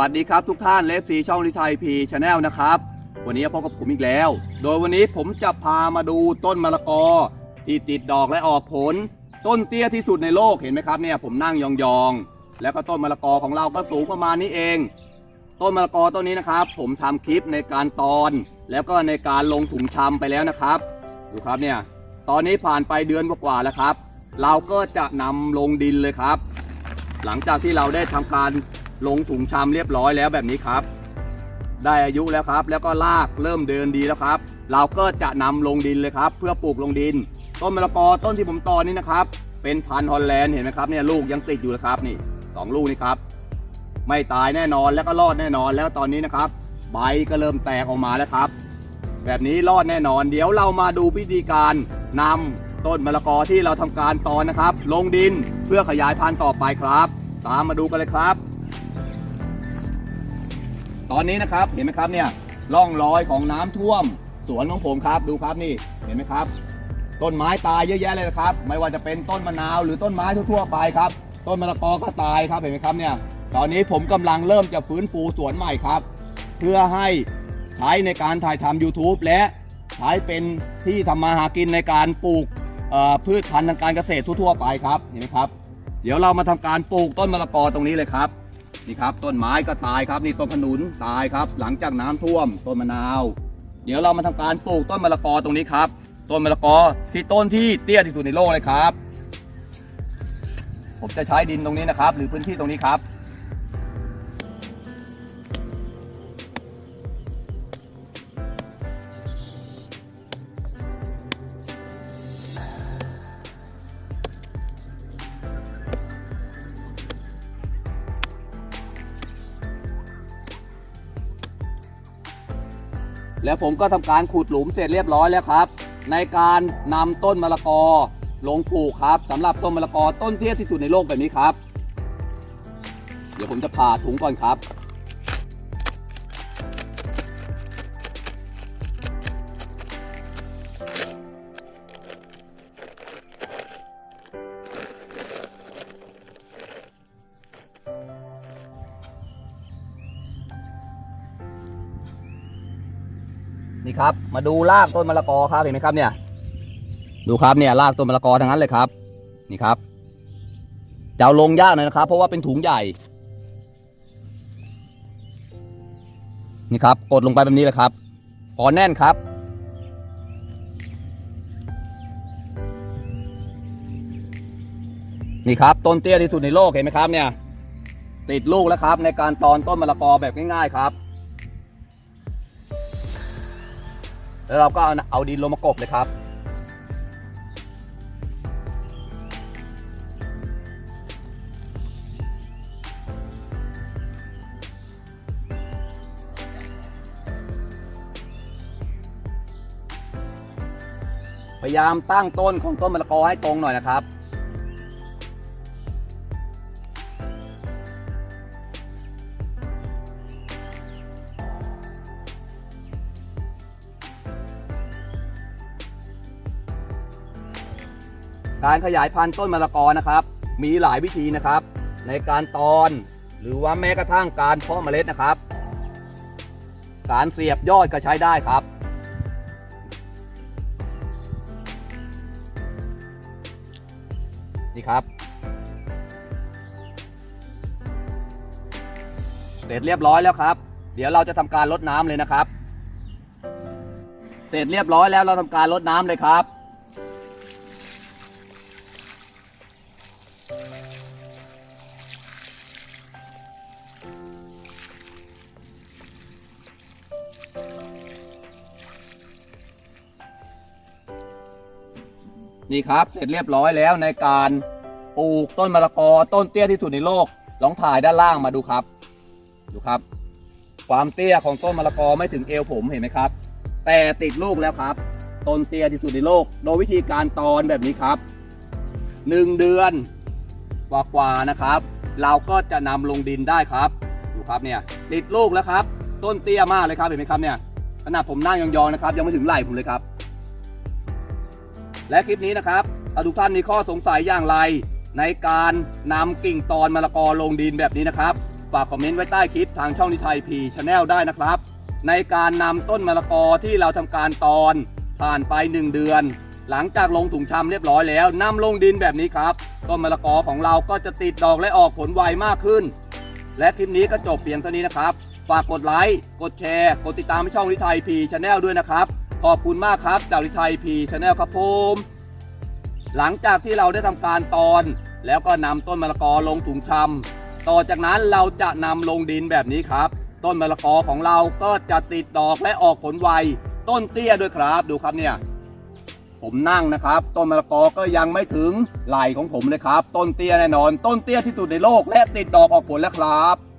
วัสดีครับทุกท่านเลฟซีช่องลิไทยพีชาแนลนะครับ วันนี้พบกับผมอีกแล้ว โดยวันนี้ผมจะพามาดูต้นมะละกอ ที่ติดดอกและออกผล ต้นเตี้ยที่สุดในโลกเห็นไหมครับเนี่ยผมนั่งยองๆ แล้วก็ต้นมะละกอของเราก็สูงประมาณนี้เอง ต้นมะละกอต้นนี้นะครับ ผมทำคลิปในการตอน แล้วก็ในการลงถุงชำไปแล้วนะครับ ดูครับเนี่ยตอนนี้ผ่านไปเดือนกว่าๆแล้วครับ เราก็จะนำลงดินเลยครับ หลังจากที่เราได้ทำการ ลงถุงชำเรียบร้อยแล้วแบบนี้ครับ ได้อายุแล้วครับ แล้วก็รากเริ่มเดินดีแล้วครับ เราก็จะนำลงดินเลยครับ เพื่อปลูกลงดิน ต้นมะละกอต้นที่ผมตอนนี้นะครับ เป็นพันธุ์ฮอลแลนด์เห็นไหมครับเนี่ยลูกยังติดอยู่เลยครับนี่สองลูกนี่ครับ ไม่ตายแน่นอนแล้วก็รอดแน่นอนแล้วตอนนี้นะครับ ใบก็เริ่มแตกออกมาแล้วครับ แบบนี้รอดแน่นอน เดี๋ยวเรามาดูวิธีการนำต้นมะละกอที่เราทำการตอนนะครับ ลงดินเพื่อขยายพันธุ์ต่อไปครับ ตามมาดูกันเลยครับ ตอนนี้นะครับเห็นไหมครับเนี่ยร่องรอยของน้ำท่วมสวนของผมครับดูครับนี่เห็นไหมครับ ต้นไม้ตายเยอะแยะเลยนะครับ ไม่ว่าจะเป็นต้นมะนาวหรือต้นไม้ทั่วๆไปครับ ต้นมะละกอก็ตายครับเห็นไหมครับเนี่ยตอนนี้ผมกำลังเริ่มจะฟื้นฟูสวนใหม่ครับ เพื่อให้ใช้ในการถ่ายทำ YouTube และใช้เป็นที่ทำมาหากินในการปลูกพืชพันธุ์ทางการเกษตรทั่วๆไปครับเห็นไหมครับ เดี๋ยวเรามาทำการปลูกต้นมะละกอตรงนี้เลยครับ นี่ครับ ต้นไม้ก็ตายครับนี่ต้นขนุนตายครับ หลังจากน้ำท่วมต้นมะนาว เดี๋ยวเรามาทำการปลูกต้นมะละกอตรงนี้ครับ ต้นมะละกอที่ต้นที่เตี้ยที่สุดในโลกเลยครับ ผมจะใช้ดินตรงนี้นะครับ หรือพื้นที่ตรงนี้ครับ แล้วผมก็ทำการขุดหลุมเสร็จเรียบร้อยแล้วครับ ในการนำต้นมะละกอลงปลูกครับสำหรับต้นมะละกอต้นเตี้ยที่สุดในโลกแบบนี้ครับ เดี๋ยวผมจะผ่าถุงก่อนครับ นี่ครับ มาดูรากต้นมะละกอครับเห็นไหมครับเนี่ย ดูครับเนี่ยรากต้นมะละกอทั้งนั้นเลยครับ นี่ครับจะเอาลงยากหน่อยนะครับ เพราะว่าเป็นถุงใหญ่ นี่ครับ กดลงไปแบบนี้เลยครับพอแน่นครับ นี่ครับต้นเตี้ยที่สุดในโลกเห็นไหมครับเนี่ย ติดลูกแล้วครับ ในการตอนต้นมะละกอแบบง่ายๆครับ แล้วเราก็เอาเอาดินลงมากบเลยครับ พยายามตั้งต้นของต้นมะละกอให้ตรงหน่อยนะครับ การขยายพันธุ์ต้นมะละกอนะครับ มีหลายวิธีนะครับ ในการตอนหรือว่าแม้กระทั่งการเพาะเมล็ดนะครับ การเสียบยอดก็ใช้ได้ครับ นี่ครับ เสร็จเรียบร้อยแล้วครับ เดี๋ยวเราจะทำการลดน้ำเลยนะครับ เสร็จเรียบร้อยแล้วเราทำการลดน้ำเลยครับ นี่ครับ เสร็จเรียบร้อยแล้วในการปลูกต้นมะละกอต้นเตี้ยที่สุดในโลก ลองถ่ายด้านล่างมาดูครับ ดูครับ ความเตี้ยของต้นมะละกอไม่ถึงเอวผมเห็นไหมครับ แต่ติดลูกแล้วครับ ต้นเตี้ยที่สุดในโลก โดยวิธีการตอนแบบนี้ครับหนึ่งเดือนกว่าๆนะครับ เราก็จะนำลงดินได้ครับ ดูครับเนี่ยติดลูกแล้วครับ ต้นเตี้ยมากเลยครับเห็นไหมครับเนี่ยขนาดผมนั่งยองๆนะครับ ยังไม่ถึงไหล่ผมเลยครับ และคลิปนี้นะครับถ้าทุกท่านมีข้อสงสัยอย่างไร ในการนำกิ่งตอนมะละกอลงดินแบบนี้นะครับ ฝากคอมเมนต์ไว้ใต้คลิปทางช่องนิไทยพีชาแนลได้นะครับ ในการนำต้นมะละกอที่เราทำการตอนผ่านไป 1 เดือน หลังจากลงถุงชำเรียบร้อยแล้วนำลงดินแบบนี้ครับต้นมะละกอของเราก็จะติดดอกและออกผลไวมากขึ้น และคลิปนี้ก็จบเพียงเท่านี้นะครับ ฝากกดไลค์กดแชร์ กดติดตามช่องลิไทยพีชาแนลด้วยนะครับ ขอบคุณมากครับจากลิไทยพีชาแนลครับผมหลังจากที่เราได้ทำการตอน แล้วก็นำต้นมะละกอลงถุงชำต่อจากนั้นเราจะนำลงดินแบบนี้ครับ ต้นมะละกอของเราก็จะติดดอกและออกผลไวต้นเตี้ยด้วยครับดูครับเนี่ยผมนั่งนะครับ ต้นมะละกอก็ยังไม่ถึงไหล่ของผมเลยครับ ต้นเตี้ยแน่นอน ต้นเตี้ยที่สุดในโลกและติดดอกออกผลแล้วครับ